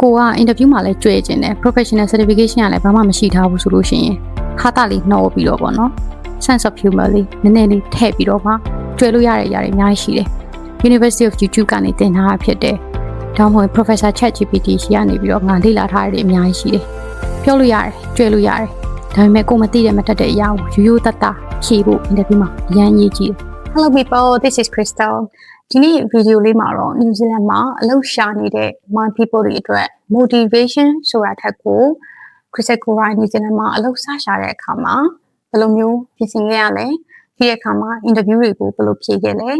ကိုက interview မှာလည်းကြွေကျင်တယ် professional certification ကလည်းဘာမှမရှိထားဘူးဆိုလို့ရှိရင်ခါတာလေးနှောပြီးတော့ပေါ့နော် sense of humor လေးနည်းနည်းလေးထည့်ပြီးတော့မှကြွေလို့ရတဲ့အရာတွေအများကြီးရှိတယ် University of YouTube ကနေသင်ထားတာဖြစ်တယ်ဒါမှမဟုတ် Professor ChatGPT ရှိကနေပြီးတော့ငါလေ့လာထားတဲ့အများကြီးရှိတယ်ပြောလို့ရတယ်ကြွေလို့ရတယ်ဒါပေမဲ့ကိုမသိတဲ့မတတ်တဲ့အရာကိုရိုးရိုးတတ်တာဖြေဖို့ interview မှာအရန်ရေးကြည့်တယ် Hello people, this is Crystal. ဒီနေ့ဗီဒီယိုလေးမှာတော့ New Zealand မှာအလုပ်ရှာနေတဲ့ my people တွေအတွက် motivation ဆိုတာထက်ကို Crystal ကိုရိုင်း New Zealand မှာအလုပ်စရှာတဲ့အခါမှာဘယ်လိုမျိုးပြင်ဆင်ခဲ့ရလဲဒီတဲ့အခါမှာ interview တွေကိုဘယ်လိုဖြေခဲ့လဲ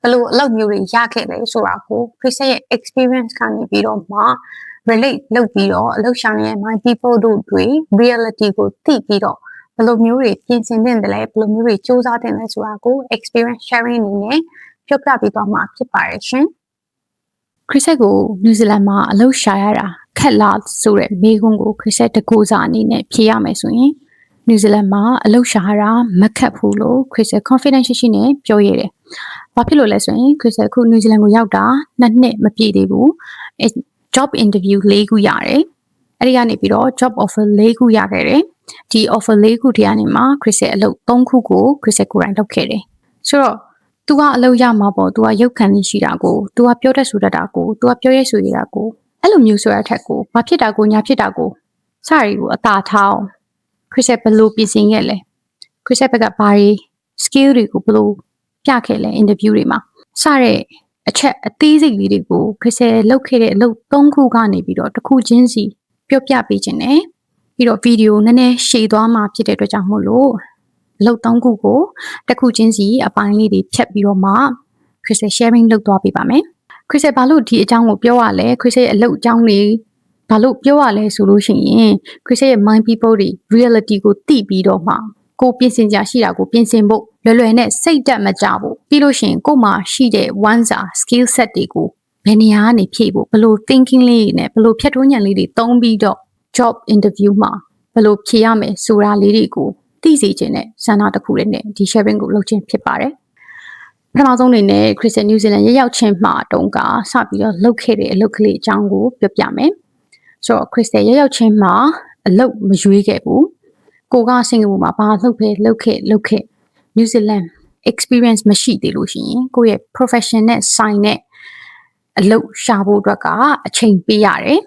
ဘယ်လိုအလုပ်မျိုးတွေရခဲ့လဲဆိုတာကို Crystal ရဲ့ experience ကနေပြီးတော့မှ relate လုပ်ပြီးတော့အလုပ်ရှာနေတဲ့ my people တို့တွေ reality ကိုသိပြီးတော့ဘယ်လိုမျိုးတွေပြင်ဆင်တင်တယ်လဲဘယ်လိုမျိုးတွေစူးစမ်းတင်လဲဆိုတာကို experience sharing အနေနဲ့ ပြောပြပေးသွားမှာဖြစ်ပါတယ်ရှင်ခရစ်ဆက်ကိုနယူးဇီလန်မှာအလုပ်ရှာရတာခက်လားဆိုတဲ့မေးခွန်းကိုခရစ်ဆက်တကူစားအနေနဲ့ဖြေရမယ်ဆိုရင်နယူးဇီလန်မှာအလုပ်ရှာရတာမခက်ဘူးလို့ခရစ်ဆက် confidence ရှိရှိနဲ့ပြောရတယ်။ဘာဖြစ်လို့လဲဆိုရင်ခရစ်ဆက်အခုနယူးဇီလန်ကိုရောက်တာနှစ်နှစ်မပြည့်သေးဘူး။ job interview ၄ခုရတယ်။အဲ့ဒီကနေပြီးတော့ job offer ၄ခုရခဲ့တယ်။ဒီ offer ၄ခုထဲကနေမှခရစ်ဆက်အလုပ်၃ခုကိုခရစ်ဆက်ကိုယ်တိုင်လုပ်ခဲ့တယ်။ဆိုတော့ သူကအလုပ်ရမှာပေါ့သူကရုပ်ခံနေရှိတာကိုသူကပြောတတ်ဆိုတတ်တာကိုသူကပြောရဲဆိုရတာကိုအဲ့လိုမျိုးဆိုရတဲ့ကိုဘာဖြစ်တာကိုညာဖြစ်တာကိုစရီကိုအသာထောင်းခရစ်ဆက်ဘလို့ပြင်ဆင်ခဲ့လဲခရစ်ဆက်ဘက်ကဘာတွေ skill တွေကိုဘလို့ပြခဲ့လဲ interview တွေမှာစတဲ့အချက်အသေးစိတ်လေးတွေကိုခရစ်ဆက်လုပ်ခဲ့တဲ့အလုပ်၃ခုကနေပြီးတော့တစ်ခုချင်းစီပြောပြပေးခြင်းနဲ့ပြီးတော့ဗီဒီယိုနည်းနည်းရှည်သွားမှဖြစ်တဲ့အတွက်ကြောင့်မို့လို့ အလုပ်၃ခုကိုတစ်ခုချင်းစီအပိုင်းလေးတွေဖြတ်ပြီးတော့မှ Crystal sharing လုပ်သွားပေးပါမယ်။ Crystal ဘာလို့ဒီအကြောင်းကိုပြောရလဲ Crystal ရဲ့အလုပ်အကြောင်းတွေဘာလို့ပြောရလဲဆိုလို့ရှိရင် Crystal ရဲ့ mind people တွေ reality ကိုသိပြီးတော့မှကိုပြင်ဆင်ကြရှိတာကိုပြင်ဆင်ဖို့လွယ်လွယ်နဲ့စိတ်တက်မကြဖို့ပြီးလို့ရှိရင်ကို့မှာရှိတဲ့ one star skill set တွေကိုဘယ်နေရာကနေဖြည့်ဖို့ဘယ်လို thinking လေးတွေနဲ့ဘယ်လိုဖြတ်တွန်းဉာဏ်လေးတွေသုံးပြီးတော့ job interview မှာဘယ်လိုဖြေရမယ်ဆိုတာလေးတွေကို သိစေခြင်းနဲ့ဆန္ဒတစ်ခုလေးနဲ့ဒီ sharing ကိုလုပ်ခြင်းဖြစ်ပါတယ်ပထမဆုံးအနေနဲ့ Christian New Zealand ရရောက်ချင်းမှာတုန်းကစပြီးတော့လုပ်ခဲ့တဲ့အလုပ်ကလေးအကြောင်းကိုပြောပြမယ်ဆိုတော့ Christian ရရောက်ချင်းမှာအလုပ်မရွေးခဲ့ဘူးကိုကစင်ကာပူမှာဘာလုပ်ခဲ့လုပ်ခဲ့လုပ်ခဲ့ New Zealand experience မရှိသေးလို့ရှိရင်ကိုယ့်ရဲ့ profession နဲ့ဆိုင်တဲ့အလုပ်ရှာဖို့အတွက်ကအချိန်ပေးရတယ်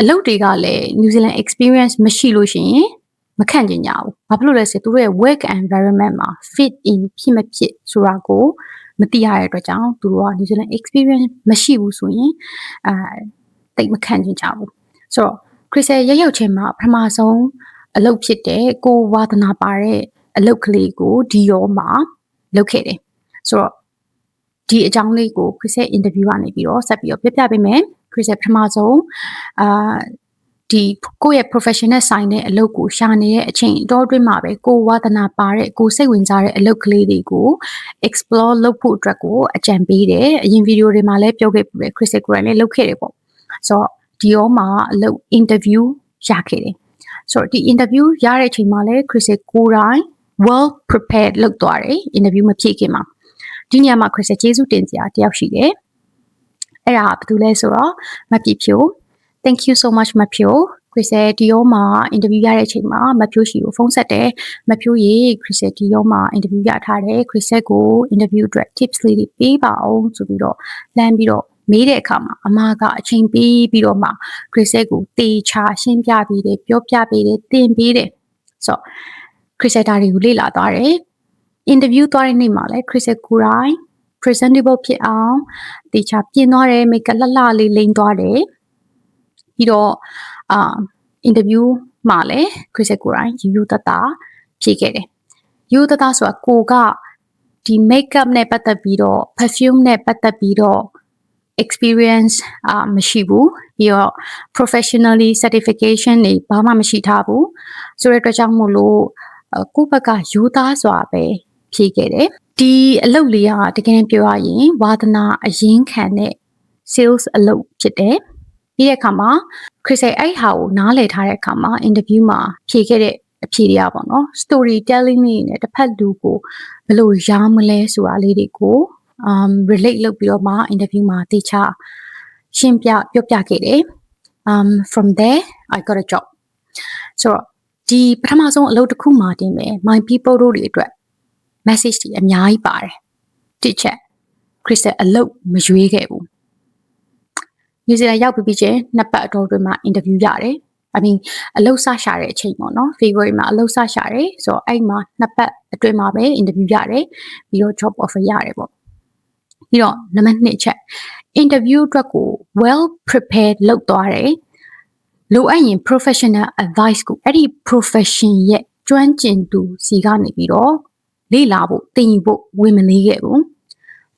အလုပ်တွေကလည်း New Zealand experience မရှိလို့ရှိရင် မခန့်ကျင်ကြဘူး။ဘာဖြစ်လို့လဲဆိုတော့သူတို့ရဲ့ work environment မှာ fit in ဖြစ်မဖြစ်ဆိုတာကိုမသိရတဲ့အတွက်ကြောင့်သူတို့က New Zealand experience မရှိဘူးဆိုရင်အဲတိတ်မခန့်ကျင်ကြဘူး။ဆိုတော့ Crystal ရရောက်ချင်းမှာပထမဆုံးအလုပ်ဖြစ်တဲ့ကိုဝါသနာပါတဲ့အလုပ်ကလေးကိုဒီရောမှာလုပ်ခဲ့တယ်။ဆိုတော့ဒီအကြောင်းလေးကို Crystal interview ကနေပြီးတော့ဆက်ပြီးတော့ပြပြပေးမယ်။ Crystal ပထမဆုံးအာ ဒီကိုယ့်ရဲ့ professional ဆိုင်တဲ့အလုပ်ကိုရှာနေတဲ့အချိန်အတော်အတွင်းမှာပဲကိုဝါသနာပါတဲ့ကိုစိတ်ဝင်စားတဲ့အလုပ်ကလေးတွေကို explore လုပ်ဖို့အတွက်ကိုအကြံပေးတယ်အရင်ဗီဒီယိုတွေမှာလည်းပြောခဲ့ပြီးပဲ Crystal Coran လည်းလုပ်ခဲ့တယ်ပေါ့ဆိုတော့ဒီရောမှာအလုပ် interview ရခဲ့တယ်ဆိုတော့ဒီ interview ရတဲ့အချိန်မှာလည်း Crystal ကိုယ်တိုင် well prepared လုပ်သွားတယ် interview မဖြည့်ခင်မှာဒီနေရာမှာ Crystal ကျေးဇူးတင်စရာတယောက်ရှိတယ်အဲ့ဒါဘာလို့လဲဆိုတော့မပြည့်ဖြို thank you so much မဖြိုခရစ်စယ်ဒီယောမှာ interview ရတဲ့အချိန်မှာမဖြိုးရှိကိုဖုန်းဆက်တယ်မဖြိုးရေခရစ်စယ်ဒီယောမှာ interview ရထားတယ်ခရစ်စယ်ကို interview အတွက် tips လေးတွေပေးပါအောင်ဆိုပြီးတော့လမ်းပြီးတော့မေးတဲ့အခါမှာအမကအချိန်ပေးပြီးတော့မှခရစ်စယ်ကိုတေချာရှင်းပြပေးတယ်ပြောပြပေးတယ်သင်ပေးတယ်ဆိုတော့ခရစ်စယ်တာတွေကိုလေ့လာသွားတယ် interview သွားတဲ့နေ့မှာလည်းခရစ်စယ်ကိုရိုင်း presentable ဖြစ်အောင်တေချာပြင်သွားတယ် make up လှလှလေးလိမ့်သွားတယ် ပြီးတော့အာ interview မှာလည်း Chris ကိုယ်တိုင်ယူယူတတဖြေခဲ့တယ်။ယူယူတတဆိုတာကိုကဒီ makeup နဲ့ပတ်သက်ပြီးတော့ perfume နဲ့ပတ်သက်ပြီးတော့ experience အာမရှိဘူးပြီးတော့ professionally certification တွေဘာမှမရှိထားဘူးဆိုတဲ့အတွက်ကြောင့်မို့လို့ကိုယ့်ဘက်ကယူသားစွာပဲဖြေခဲ့တယ်ဒီအလုပ်လေးကတကယ်ပြောရရင်ဝါသနာအရင်ခံတဲ့ sales အလုပ်ဖြစ်တယ် ပြီးတဲ့အခါမှာခရစ်ဆက်အဲ့ဟာကိုနားလည်ထားတဲ့အခါမှာ interview မှာဖြေခဲ့တဲ့အဖြေတွေကပေါ့နော် story telling လေးနဲ့တစ်ဖက်လူကိုဘယ်လိုရောင်းမလဲဆိုတာလေးတွေကို um relate လုပ်ပြီးတော့မှ interview မှာတေချာရှင်းပြပြောပြခဲ့တယ် um from there i got a job ဆိုတော့ဒီပထမဆုံးအလုပ်တစ်ခုမှတင်မယ် my people တို့တွေအတွက် message တွေအများကြီးပါတယ်တစ်ချက် crystal အလုပ်မရွေးခဲ့ဘူး New Zealand ရောက်ပြီးပြီးချင်းနှစ်ပတ်အတော်တွင်မှာ interview ရတယ် I mean အလုပ်စရှာတဲ့အချိန်ပေါ့နော် February မှာအလုပ်စရှာတယ်ဆိုတော့အဲ့မှာနှစ်ပတ်အတွင်းမှာပဲ interview ရတယ်ပြီးတော့ job offer ရတယ်ပေါ့ပြီးတော့နံပါတ်2ချက် interview အတွက်ကို well prepared လုပ်သွားတယ်လိုအပ်ရင် professional advice ကိုအဲ့ဒီ profession ရဲ့ကျွမ်းကျင်သူစီကနေပြီးတော့လေ့လာဖို့သင်ယူဖို့ဝင်မလေးခဲ့ဘူး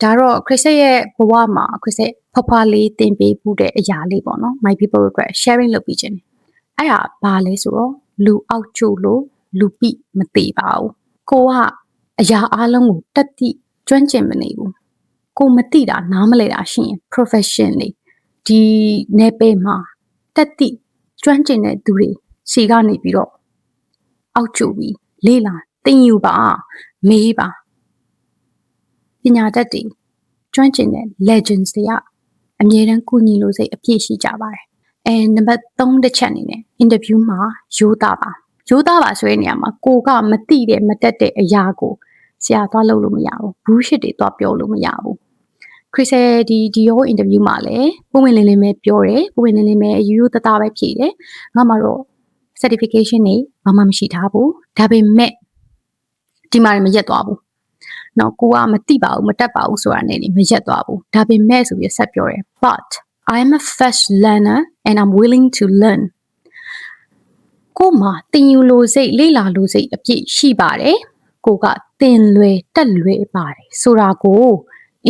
ဒါတော့ Chris ရဲ့ဘဝမှာ Chris ဖွားဖွားလေးသင်ပေးဖို့တဲ့အရာလေးပေါ့နော် my people အတွက် sharing လုပ်ပြီးခြင်းအဲ့ဒါဘာလဲဆိုတော့လူအောက်ကျလို့လူပိမသေးပါဘူးကိုကအရာအလုံးကိုတက်တိကျွမ်းကျင်မနေဘူးကိုမသိတာနားမလဲတာရှိရင် profession လေးဒီနယ်ပယ်မှာတက်တိကျွမ်းကျင်တဲ့သူတွေစီကနေပြီးတော့အောက်ကျပြီးလေ့လာသင်ယူပါမေးပါ ပညာတတ်တွေကျွမ်းကျင်တဲ့ legends တွေကအမြဲတမ်းကူညီလို့စိတ်အပြည့်ရှိကြပါတယ်အဲနံပါတ်3တစ်ချက်အနေနဲ့ interview မှာရိုးသားပါရိုးသားပါဆိုတဲ့နေရာမှာကိုကမသိတဲ့မတက်တဲ့အရာကိုဆရာသွားလုပ်လို့မရဘူး bullshit တွေသွားပြောလို့မရဘူးခရစ်ဆယ်ဒီဒီရော interview မှာလည်းပုံဝင်လင်းလင်းပဲပြောတယ်ပုံဝင်လင်းလင်းပဲအယူယူတသားပဲဖြေတယ်ငါမှတော့ certification တွေဘာမှမရှိထားဘူးဒါပေမဲ့ဒီမှာမရက်သွားဘူး နော်ကိုကမတိပါဘူးမတက်ပါဘူးဆိုတာနဲ့လေမရက်သွားဘူးဒါပေမဲ့ဆိုပြီးဆက်ပြောတယ် but I'm a fast learner and I'm willing to learn ကိုမှတင်ယူလို့စိတ်လေ့လာလို့စိတ်အပြည့်ရှိပါတယ်ကိုကတင်လွယ်တက်လွယ်ပါတယ်ဆိုတာကို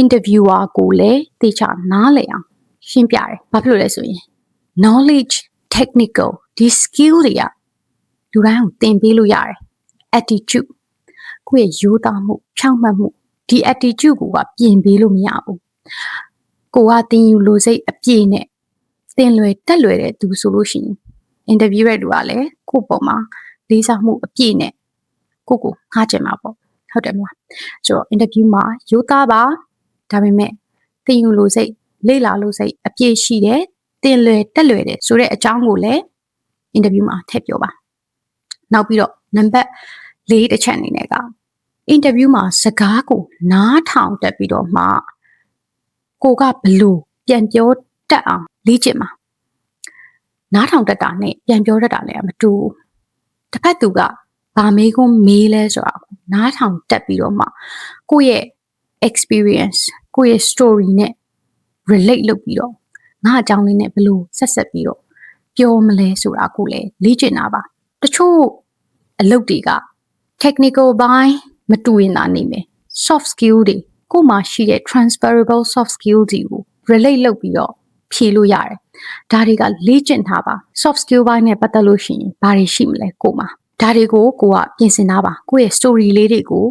interviewer ကိုလည်းတေချာနားလည်အောင်ရှင်းပြတယ်ဘာဖြစ်လို့လဲဆိုရင် knowledge technical ဒီ skill တွေကလူတိုင်းကိုသင်ပေးလို့ရတယ် attitude ကိုယ့်ရဲ့ရိုးသားမှုဖြောင့်မတ်မှုဒီ attitude ကိုကပြင်ပေးလို့မရဘူးကိုကသင်ယူလို့စိတ်အပြည့်နဲ့သင်လွယ်တက်လွယ်တဲ့သူဆိုလို့ရှိရင် interview ရဲ့သူကလည်းကိုယ့်ပေါ်မှာလေးစားမှုအပြည့်နဲ့ကိုကိုငှားချင်မှာပေါ့ဟုတ်တယ်မလားဆိုတော့ interview မှာရိုးသားပါဒါပေမဲ့သင်ယူလို့စိတ်လေ့လာလို့စိတ်အပြည့်ရှိတယ်တင်လွယ်တက်လွယ်တယ်ဆိုတဲ့အကြောင်းကိုလည်း interview မှာထည့်ပြောပါနောက်ပြီးတော့နံပါတ်၄တစ်ချက်အနေနဲ့က interview မှာစကားကိုနားထောင်တက်ပြီးတော့မှကိုကဘလို့ပြန်ပြောတတ်အောင်လေ့ကျင့်ပါနားထောင်တတ်တာနဲ့ပြန်ပြောတတ်တာလည်းမတူဘူးတစ်ဖက်သူကဗာမေးခွန်းမေးလဲဆိုတာကိုနားထောင်တက်ပြီးတော့မှကိုယ့်ရဲ့ experience ကိုယ့်ရဲ့ story နဲ့ relate လုပ်ပြီးတော့ငါအကြောင်းလေးနဲ့ဘယ်လိုဆက်ဆက်ပြီးတော့ပြောမလဲဆိုတာကိုလည်းလေ့ကျင့်တာပါတချို့အလုပ်တွေက technical ဘိုင်း မတူရင်သာနေမယ် soft skill တွေကိုယ်မှာရှိတဲ့ transferable soft skill တွေကို relate လုပ်ပြီးတော့ဖြေလို့ရတယ်ဒါတွေကလေ့ကျင့်ထားပါ soft skill ဘိုင်းနဲ့ပတ်သက်လို့ရှိရင်ဘာတွေရှိမလဲကိုယ်မှာဒါတွေကိုကိုကပြင်ဆင်ထားပါကိုယ့်ရဲ့ story လေးတွေကို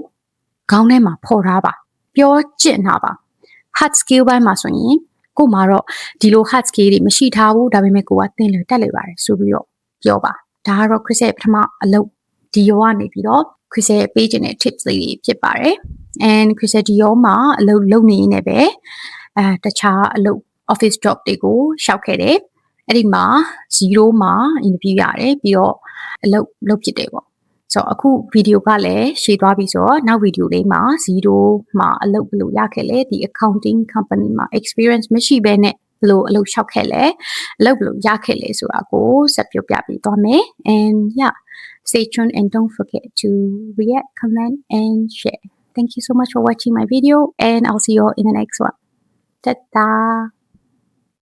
ခေါင်းထဲမှာဖော်ထားပါပြောကျင့်ထားပါ hard skill ဘိုင်းမှာဆိုရင်ကို့မှာတော့ဒီလို hard skill တွေမရှိထားဘူးဒါပေမဲ့ကိုကသင်လို့တက်လို့ပါတယ်ဆိုပြီးတော့ပြောပါဒါကတော့ Chris ရဲ့ပထမအလုပ်ဒီရောကနေပြီးတော့ Chris ရဲ့ပေးခြင်းတဲ့ tips လေးတွေဖြစ်ပါတယ် and Chris ဒီရောမှာအလုပ်လုပ်နေနေပဲအဲတခြားအလုပ် office job တွေကိုရှောက်ခဲ့တယ်အဲ့ဒီမှာ0မှာ interview ရတယ်ပြီးတော့အလုပ်လုပ်ဖြစ်တယ်ပေါ့ဆိုတော့အခုဗီဒီယိုကလည်းရှည်သွားပြီဆိုတော့နောက်ဗီဒီယိုလေးမှာ0မှာအလုပ်ဘယ်လိုရခဲ့လဲဒီ accounting company မှာ experience မရှိဘဲနဲ့ဘယ်လိုအလုပ်လျှောက်ခဲ့လဲအလုပ်ဘယ်လိုရခဲ့လဲဆိုတာကိုဆက်ပြောပြပေးသွားမယ် and yeah stay tuned and don't forget to react comment and share. Thank you so much for watching my video and i'll see you all in the next one. Ta